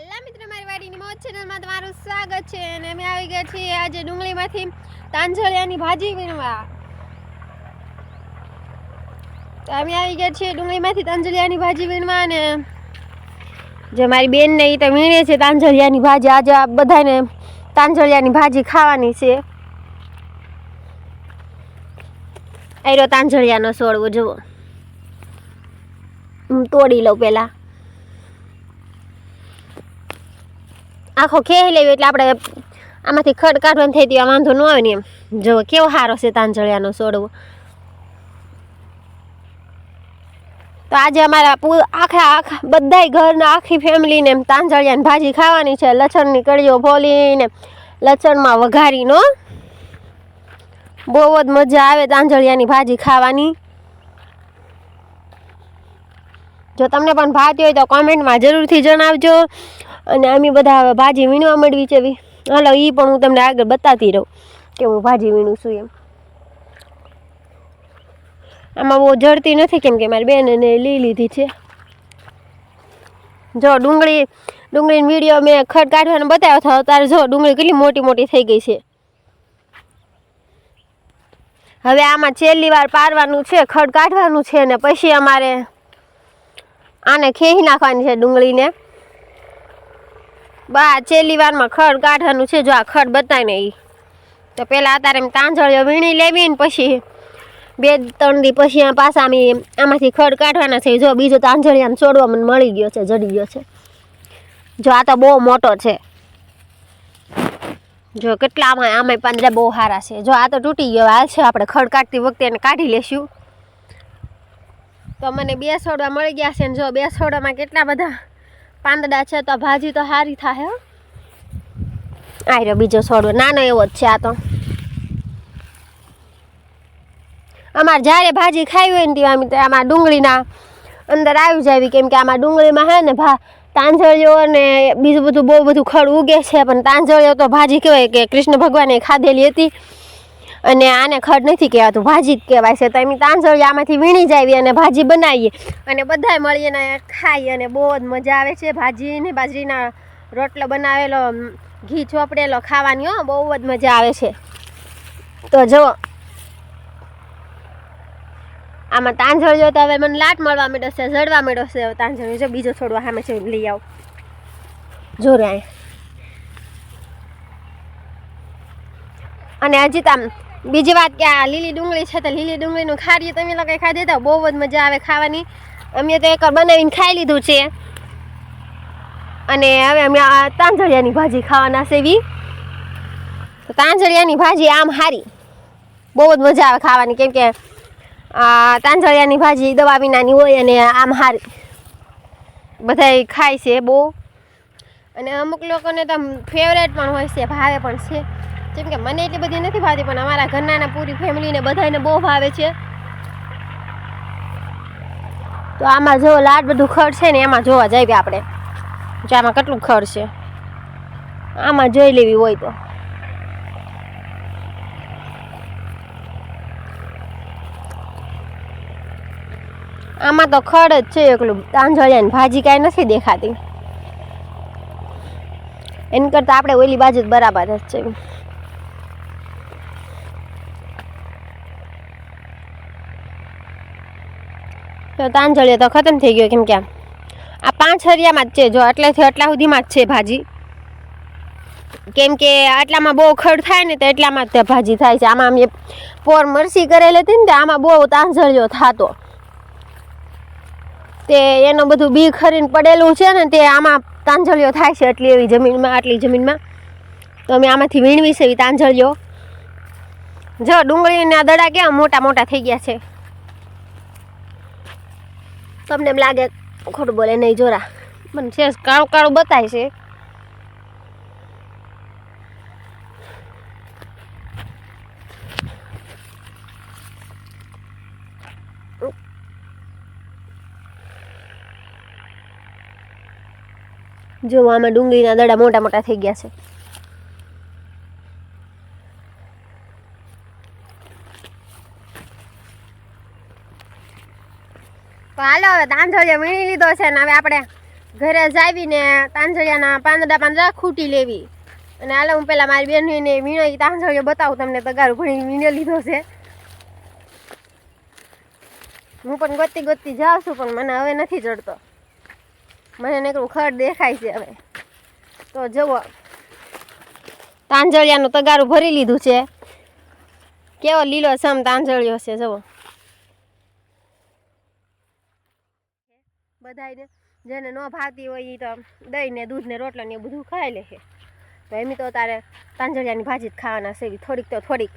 હાલા મિત્રો, મારી વાડીની મોજ ચેનલમાં તમારું સ્વાગત છે. અને અમે આવી ગયા છીએ આજે ડુંગળીમાંથી તાંજળિયાની ભાજી વીણવા. તો અમે આવી ગયા છીએ ડુંગળીમાંથી તાંજળિયાની ભાજી વીણવા અને જે મારી બેન ને એ તો વીણે છે તાંજળિયાની ભાજી. આજે આ બધાને તાંજળિયાની ભાજી ખાવાની છે. આયરો તાંજળિયાનો છોડવો, જુઓ. હું તોડી લઉં પહેલાં. આખો ખેહી લેવી એટલે આપણે આમાંથી ખડ કાઢવાની થઈ ત્યાં વાંધો ન આવે ને એમ. જો, કેવો સારો છે તાંજળિયાનો છોડવો તો આજે અમારા આખા આખા, બધાય ઘરના આખી ફેમિલીને એમ તાંજળિયાની ભાજી ખાવાની છે લસણની કળીઓ ફોલીને લસણમાં વઘારીનો બહુ જ મજા આવે તાંજળિયાની ભાજી ખાવાની. જો તમને પણ ભાવતી હોય તો કોમેન્ટમાં જરૂરથી જણાવજો. અને અમે બધા હવે ભાજી વીણવા મળવી છે બી હાલો એ પણ હું તમને આગળ બતાવતી રહું કે હું ભાજી વીણું છું એમ. આમાં બહુ જડતી નથી કેમ કે મારી બેન એને લઈ લીધી છે. જો ડુંગળી, ડુંગળીનો વીડિયો મેં ખડ કાઢવાનો બતાવ્યો હતો ત્યારે જો ડુંગળી કેટલી મોટી મોટી થઈ ગઈ છે. હવે આમાં છેલ્લી વાર પારવાનું છે, ખડ કાઢવાનું છે ને પછી અમારે આને ખેહી નાખવાની છે ડુંગળીને. બા, છેલ્લી વારમાં ખડ કાઢવાનું છે, જો આ ખડ બતાય ને એ તો પહેલાં અત્યારે એમ તાંજળીઓ વીણી લેવી ને પછી બે ત્રણ દી પછી આ પાછા અમે આમાંથી ખડ કાઢવાના છે, જો બીજો તાંજળી આમ છોડવા મને મળી ગયો છે, જડી ગયો છે. જો આ તો બહુ મોટો છે. જો કેટલા આમાં આમાં પાંદડા બહુ સારા છે. જો આ તો તૂટી ગયો, હાલ છે, આપણે ખડ કાઢતી વખતે એને કાઢી લેશું. તો મને બે છોડવા મળી ગયા છે ને જો બે છોડવામાં કેટલા બધા પાંદડા છે તો ભાજી તો સારી થાય આયરો બીજો છોડવો નાનો એવો જ છે આ તો. અમારે જ્યારે ભાજી ખાવી હોય ને ત્યાં અમે આમાં ડુંગળીના અંદર આવી જાવી, કેમ કે આમાં ડુંગળીમાં હે ને ભા, તાંજળીઓ ને બીજું બધું બહુ બધું ખડ ઉગે છે, પણ તાંજળીઓ તો ભાજી કહેવાય કે કૃષ્ણ ભગવાને ખાધેલી હતી. અને આને ખડ નથી કહેવાતું, ભાજી જ કહેવાય છે. તો એમ તાંજળી આમાંથી વીણી જાવી અને ભાજી બનાવીએ. અને બધાય મળીને ખાઈએ અને બહુ જ મજા આવે છે ભાજી ને બાજરીના રોટલો બનાવેલો ઘી ચોપડેલો ખાવાની, હો, બહુ જ મજા આવે છે. તો જો, આમાં તાંજળીઓ તો હવે મને લાટ મળવા માંડ્યો છે જડવા માંડ્યો છે હવે જો બીજો છોડવા સામે છે લઈ આવ. જો રે અને હજી તો આમ બીજી વાત કે આ લીલી ડુંગળી છે તો લીલી ડુંગળીનું ખારીએ તમે લોકો ખાધી તો બહુ જ મજા આવે ખાવાની. અમે તો એક બનાવીને ખાઈ લીધું છે. અને હવે અમે આ તાંજળિયાની ભાજી ખાવાના છે એવી તો તાંજળિયાની ભાજી આમ હારી. બહુ જ મજા આવે ખાવાની, કેમ કે તાંજળિયાની ભાજી દવા વિનાની હોય અને આમ હારી. બધાય ખાય છે બહુ. અને અમુક લોકોને તો ફેવરેટ પણ હોય છે, ભાવે પણ છે. જેમ કે મને એટલી બધી નથી ભાવતી, પણ અમારા ઘરના પૂરી ફેમિલીને બધાને બહુ ભાવે છે. તો આમાં જો લાડ બધું ખડ છે ને, એમાં જોવા જઈએ આપણે. જો આમાં કેટલું ખડ છે. આમાં જોઈ લેવી હોય તો. આમાં તો ખડ જ છે, એકલું તાંજળિયાની ભાજી કાંઈ નથી દેખાતી. એની કરતાં આપણે ઓલી બાજુ જ બરાબર જ છે. તો તાંજળિયો તો ખતમ થઈ ગયો કેમ કે આ પાંચ હરિયામાં જ છે, જો આટલેથી આટલા સુધીમાં જ છે ભાજી. કેમ કે આટલામાં બહુ ખડ થાય ને તો એટલામાં જ ભાજી થાય છે. આમાં અમે પોર મરસી કરેલી હતી ને તો આમાં બહુ તાંજળીઓ થતો. તે એનું બધું બી ખરીને પડેલું છે ને તે આમાં તાંજળીઓ થાય છે એટલી એવી જમીનમાં, આટલી જમીનમાં. તો અમે આમાંથી વીણવી છે એવી તાંજળીઓ. જો ડુંગળીના દડા કેવા મોટા મોટા થઈ ગયા છે. તમને એમ લાગે ખોટું બોલે, નહીં, જોરા. મને છે, કાળું કાળું બતાય છે. જો, આમાં ડુંગળીના દડા મોટા મોટા થઈ ગયા છે. તો હાલો વીણી લીધો છે ને હવે આપણે ઘરે જાવીને તાંજળિયાના પાંદડા પાંદડા ખૂટી લેવી. અને હાલે હું પેલા મારી બહેનને વીણો તાંજળિયો બતાવું તમને તગારું ભણી વીણે લીધો છે. હું પણ ગોતી ગોતી જાઉં છું પણ મને હવે નથી ચડતો. મને નીકળું ખડ દેખાય છે હવે. તો જુઓ. તાંજળિયાનું તગારું ભરી લીધું છે. કેવો લીલો સમ તાંજળિયો છે, જુઓ. બધાને જેને ન ભાવતી હોય એ તો દહીં ને દૂધ ને રોટલો ને એ બધું ખાઈ લે છે. તો એમ તો તારે તાંજળિયાની ભાજી જ ખાવાના છે થોડીક તો થોડીક,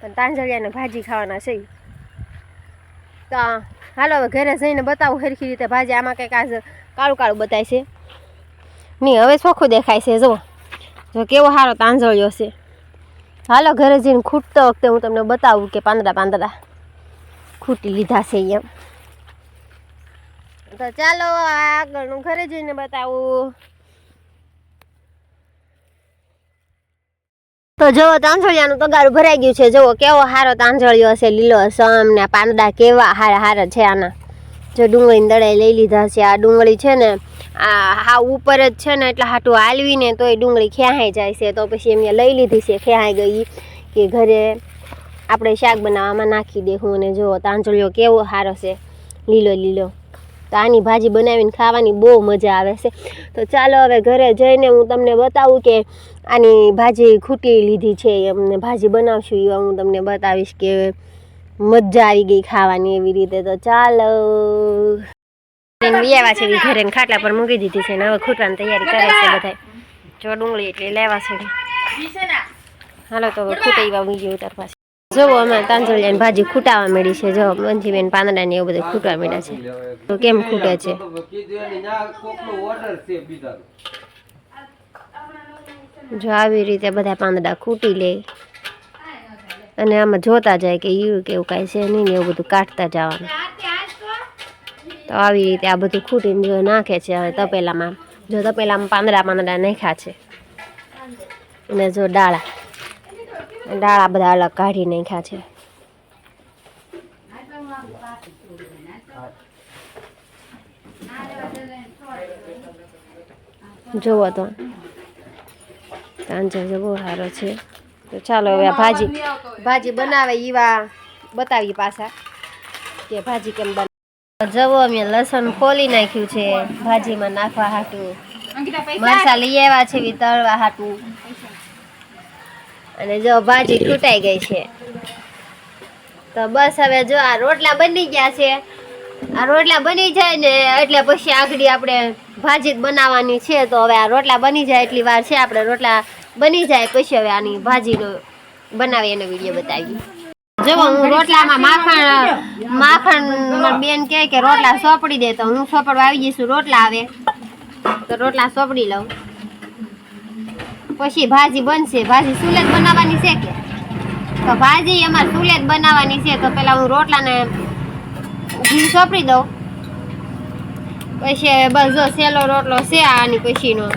પણ તાંજળિયાની ભાજી ખાવાના છે તો હાલો હવે ઘરે જઈને બતાવું સરખી રીતે ભાજી. આમાં કંઈક આજ કાળું કાળું બતાય છે. નહીં હવે ચોખ્ખું દેખાય છે જો જો કેવો સારો તાંજળિયો છે. હાલો ઘરે જઈને ખૂટતો વખતે હું તમને બતાવું કે પાંદડા પાંદડા ખૂટી લીધા છે એમ. તો ચાલો આગળનું ઘરે જઈને બતાવું. તો જુઓ તાંજળિયાનું તગારું ભરાઈ ગયું છે. જુઓ કેવો સારો તાંજળિયો છે લીલો સમ ને પાંદડા કેવા હારા હારા છે આના. જો, ડુંગળીની દડાઈ લઈ લીધા છે. આ ડુંગળી છે ને, આ હા ઉપર જ છે ને, એટલે હાટું હાલવીને તોય ડુંગળી ખ્યાહાઈ જાય છે. તો પછી એમને લઈ લીધી છે ખ્યાહાઈ ગઈ કે ઘરે આપણે શાક બનાવવામાં નાખી દેવું અને જુઓ તાંજળિયો કેવો સારો છે. લીલો લીલો. તો આની ભાજી બનાવીને ખાવાની બહુ મજા આવે છે. તો ચાલો હવે ઘરે જઈને હું તમને બતાવું કે આની ભાજી ખૂટી લીધી છે એમને ભાજી બનાવશું એવા હું તમને બતાવીશ કે મજા આવી ગઈ ખાવાની એવી રીતે. તો ચાલો. આવ્યા છે ઘરે ખાટલા પર મૂકી દીધી છે ને હવે ખૂટવાની તૈયારી કરે છે બધા જો ડુંગળી એટલે લેવા છે. હાલો તો હવે ખૂટે એવા મૂકી ઉતાર પાસે જોવો અમે તાંજળિયાની ભાજી ખૂટાવા મળી છે. જો, મંજીબેન પાંદડા ને એવું બધું ખૂટવા મળ્યા છે. તો કેમ ખૂટે છે? જો, આવી રીતે બધા પાંદડા ખૂટી લે. અને આમાં જોતા જાય કે ઈયું કેવું કાંઈ છે નહીં એવું બધું કાઢતા જવાનું. તો આવી રીતે આ બધું ખૂટીને જો નાખે છે હવે તપેલામાં. જો તપેલામાં પાંદડા પાંદડા નાખ્યા છે. અને જો ડાળા. ડાળા બધા અલગ કાઢી નાખ્યા છે. જુઓ તો. તાંજર બહુ સારો છે. તો ચાલો હવે ભાજી ભાજી બનાવે એવા બતાવીએ પાછા કે ભાજી કેમ બને. જવો અમે લસણ ખોલી નાખ્યું છે. ભાજીમાં નાખવા હાટું. મરચા લઈ આવ્યા છે તળવા હાટું. અને જો ભાજી તૂટાઈ ગઈ છે. તો બસ હવે જો આ રોટલા બની ગયા છે. આ રોટલા બની જાય ને એટલે પછી આગળ આપણે ભાજી બનાવવાની છે. તો હવે આ રોટલા બની જાય એટલી વાર છે. આપણે રોટલા બની જાય પછી હવે આની ભાજીનો બનાવી એનો વીડિયો બતાવી જો હું રોટલામાં માખણ માખણ બેન કહે કે રોટલા સોપડી દે. તો હું સોપડવા આવી જઈશું. રોટલા આવે. તો રોટલા સોપડી લઉં. પછી ભાજી બનશે. ભાજી સુલેત બનાવવાની છે કે? તો ભાજી અમારે સુલેત બનાવવાની છે, તો પેલા હું રોટલાને ઘી સોપડી દઉં. પછી બસ જો સેલો રોટલો છે આની પછીનો.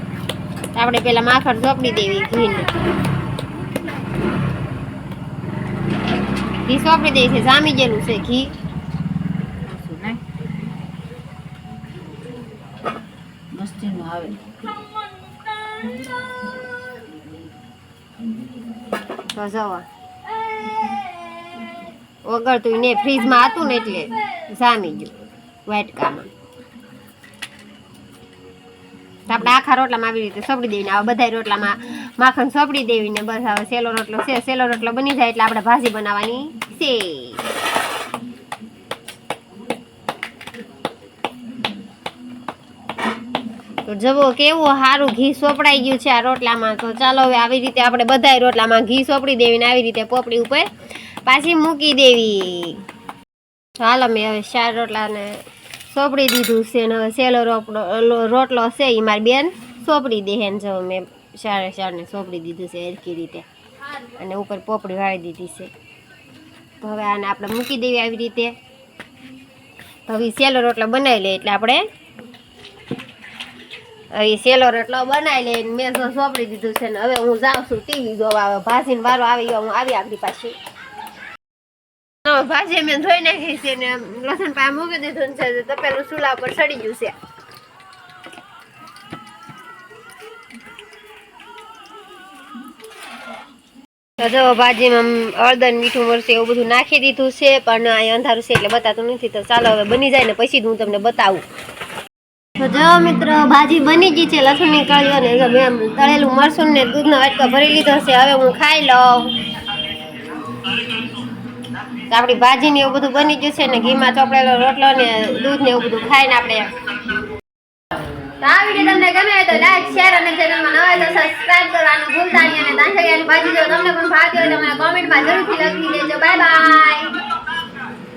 આપણે પેલા માખણ સોપડી દેવી ઘીને. ઘી સોપડી દે છે, જામી ગયેલું છે ઘી. આવે. તો જવા ઓગળતું ને ફ્રીજમાં હતું ને એટલે જામી ગયું વાટકામાં. તો આપણે આખા રોટલામાં આવી રીતે સપડી દેવીને આવા બધા રોટલામાં માખણ સપડી દેવીને બસ હવે સેલો રોટલો છે, સેલો રોટલો બની જાય એટલે આપણે ભાજી બનાવવાની છે. જવો કેવું સારું ઘી સોપડાઈ ગયું છે આ રોટલામાં. તો ચાલો હવે આવી રીતે આપણે બધાય રોટલામાં ઘી સોપડી દેવી ને આવી રીતે પોપડી ઉપર પાછી મૂકી દેવી. ચાલો મેં હવે ચાર રોટલાને સોપડી દીધું છે ને હવે સેલો રોટલો રોટલો છે એ મારી બેન સોપડી દે ને જો મેં ચારે ચારને સોપડી દીધું છે હરખી રીતે. અને ઉપર પોપડી વાળી દીધી છે. તો હવે આને આપણે મૂકી દેવી આવી રીતે. તો હવે સેલો રોટલો બનાવી લે એટલે આપણે એ સેલો રોટલો બનાવી લે મેં તો સોંપડી દીધું છે ને હવે હું જાઉં છું ટીવી જોવા. હવે ભાજીને વારો આવી ગયો, હું આવી આપણી પાસે ભાજી મેં ધોઈ નાખી છે ને લસણ પા મૂકી દીધું છે તો પેલું ચૂલા ઉપર સડી ગયું છે. જો ભાજીમાં અડદન મીઠું, મરચું એવું બધું નાખી દીધું છે, પણ અહીં અંધારું છે એટલે બતાતું નથી. તો ચાલો હવે બની જાય ને, પછી હું તમને બતાવું. તો જો મિત્રો, ભાજી બની ગઈ છે લસણની કળી ને જો મેં તળેલું મરસું ને દૂધનો વાટકો ભરી લીધો છે, હવે હું ખાઈ લઉં. આપણી ભાજી ને એવું બધું બની ગયું છે ને ઘીમાં ચોપડેલો રોટલો ને દૂધ ને એવું બધું ખાઈને આપણે તમને ગમે તો લાઈક શેર અને ચેનલમાં નવા તો સબસ્ક્રાઇબ કરવાનું ભૂલતા નહીં અને ભાજી જો તમને પણ ભાવતી હોય તો મને કોમેન્ટમાં જરૂરથી લખી દેજો. Bye bye